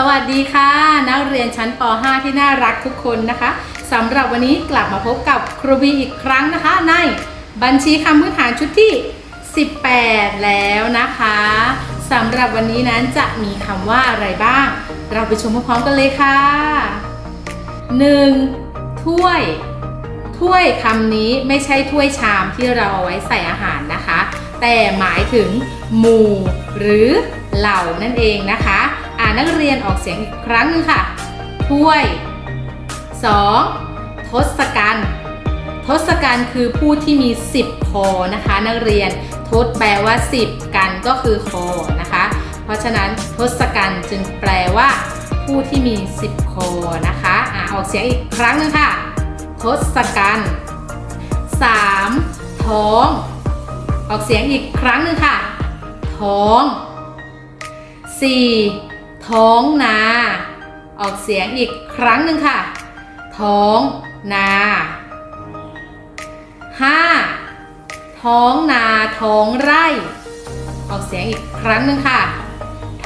สวัสดีค่ะ นักเรียนชั้นป .5 ที่น่ารักทุกคนนะคะสำหรับวันนี้กลับมาพบกับครูบีอีกครั้งนะคะ ในบัญชีคำพื้นฐานชุดที่ 18 แล้วนะคะสำหรับวันนี้นั้นจะมีคำว่าอะไรบ้าง เราไปชมพร้อมๆกันเลยค่ะ 1. ถ้วย ถ้วยคำนี้ไม่ใช่ถ้วยชามที่เราเอาไว้ใส่อาหารนะคะ แต่หมายถึงหมู่หรือเหล่านั่นเองนะคะ นักเรียนออกเสียงอีกครั้งหนึงค่ะ ถ้วย 2. ทศกัณฐ์ทศกัณฐ์คือผู้ที่มี 10 คอนะคะ นักเรียนทศแปลว่า 10 กันก็คือคอนะคะ เพราะฉะนั้นทศกัณฐ์จึงแปลว่าผู้ที่มี 10 คอนะคะอ่าออกเสียงอีกครั้งหนึงค่ะ ทศกัณฐ์ 3. ท้อง ออกเสียงอีกครั้งหนึ่งค่ะ ท้อง 4. ท้องนา ออกเสียงอีกครั้งหนึ่งค่ะ ท้องนา 5. ท้องนาท้องไร่ ออกเสียงอีกครั้งหนึ่งค่ะ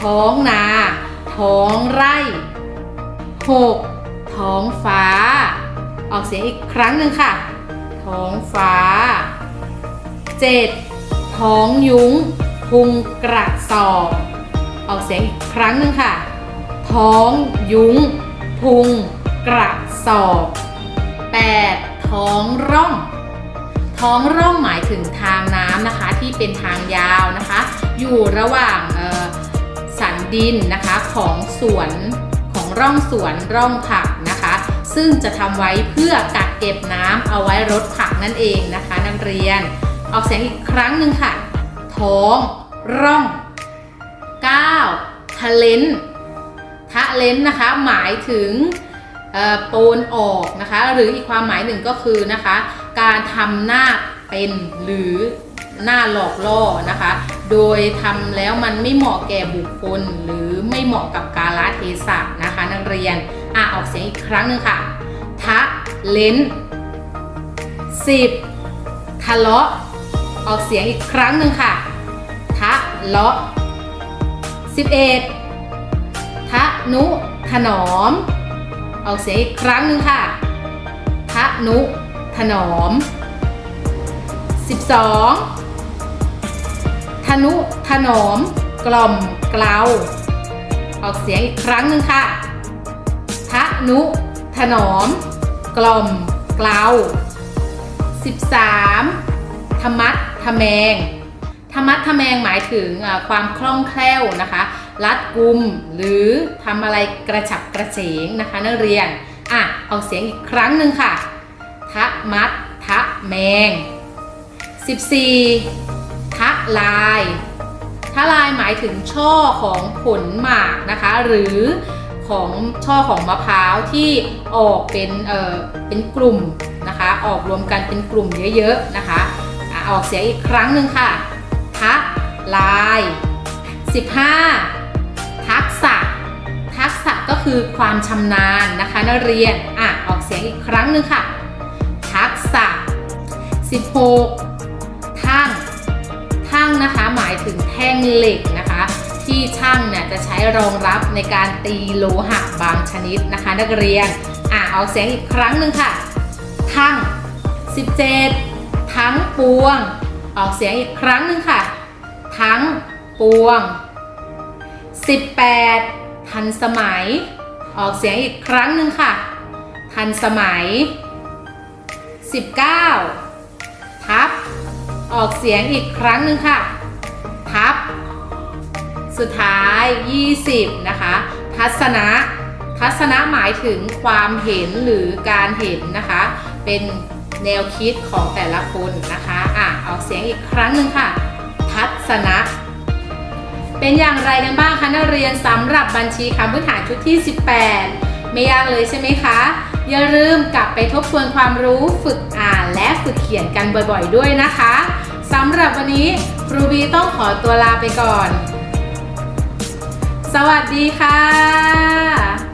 ท้องนา ท้องไร่ 6. ท้องฟ้า ออกเสียงอีกครั้งหนึ่งค่ะ ท้องฟ้า 7. ท้องยุ้งพุงกระสอบ ออกเสียงอีกครั้งหนึ่งค่ะ ท้อง ยุ้ง พุง กระสอบ 8. ท้องร่อง ท้องร่องหมายถึงทางน้ำนะคะที่เป็นทางยาวนะคะ อยู่ระหว่างสันดินนะคะของสวนของร่องสวนร่องผักนะคะ ซึ่งจะทำไว้เพื่อกักเก็บน้ำเอาไว้รดผักนั่นเองนะคะ นักเรียน ออกเสียงอีกครั้งหนึ่งค่ะ ท้องร่อง 9. ทะเลนทะเลนนะคะหมายถึงเอ่อโปนออกนะคะหรืออีกความหมายหนึ่งก็คือนะคะการทำหน้าเป็นหรือหน้าหลอกล่อนะคะ โดยทำแล้วมันไม่เหมาะแก่บุคคล หรือไม่เหมาะกับกาลเทศะนะคะ นักเรียนอะออกเสียงอีกครั้งหนึ่งค่ะ ทะเลนสิบทะเลาะออกเสียงอีกครั้งหนึ่งค่ะ ทะเลาะ 11ทะนุถนอม ออกเสียงอีกครั้งหนึ่งค่ะทะนุถนอม 12ทะนุถนอม กล่อมเกลาออกเสียงอีกครั้งหนึ่งค่ะทะนุถนอม กล่อมเกลา13ธรรมัดทะแมง ธรรมัดทะแมงหมายถึงความคล่องแคล่วนะคะ รัดกุมหรือทำอะไรกระฉับกระเฉงนะคะ นักเรียน อะออกเสียงอีกครั้งหนึ่งค่ะ ทะมัดทะแมง 14 ทะลายทะลายหมายถึงช่อของผลหมากนะคะ หรือของช่อของมะพร้าวที่ออกเป็นเอ่อเป็นกลุ่มนะคะ ออกรวมกันเป็นกลุ่มเยอะๆนะคะอะออกเสียงอีกครั้งหนึ่งค่ะ ทะลาย 15 ทักษะ ทักษะก็คือความชำนาญนะคะนักเรียน อะ ออกเสียงอีกครั้งหนึ่งค่ะ ทักษะ 16 ทั่งทั่งนะคะ หมายถึงแท่งเหล็กนะคะ ที่ช่างเนี่ยจะใช้รองรับในการตีโลหะบางชนิดนะคะ นักเรียน อะ ออกเสียงอีกครั้งหนึ่งค่ะ ทั้ง 17 ทั้งปวง ออกเสียงอีกครั้งหนึ่งค่ะ ทั้งปวง 18 ทันสมัย ออกเสียงอีกครั้งหนึ่งค่ะ ทันสมัย 19 ทับ ออกเสียงอีกครั้งหนึ่งค่ะ ทับ สุดท้าย 20 นะคะ ทัศนะ ทัศนะหมายถึงความเห็นหรือการเห็นนะคะ เป็นแนวคิดของแต่ละคนนะคะอะ ออกเสียงอีกครั้งหนึ่งค่ะ ทัศนะ เป็นอย่างไรกันบ้างคะนักเรียนสำหรับบัญชีคำพื้นฐานชุดที่ 18 ไม่ยากเลยใช่ไหมคะ อย่าลืมกลับไปทบทวนความรู้ฝึกอ่านและฝึกเขียนกันบ่อยๆ ด้วยนะคะสำหรับวันนี้ครูบีต้องขอตัวลาไปก่อน สวัสดีค่ะ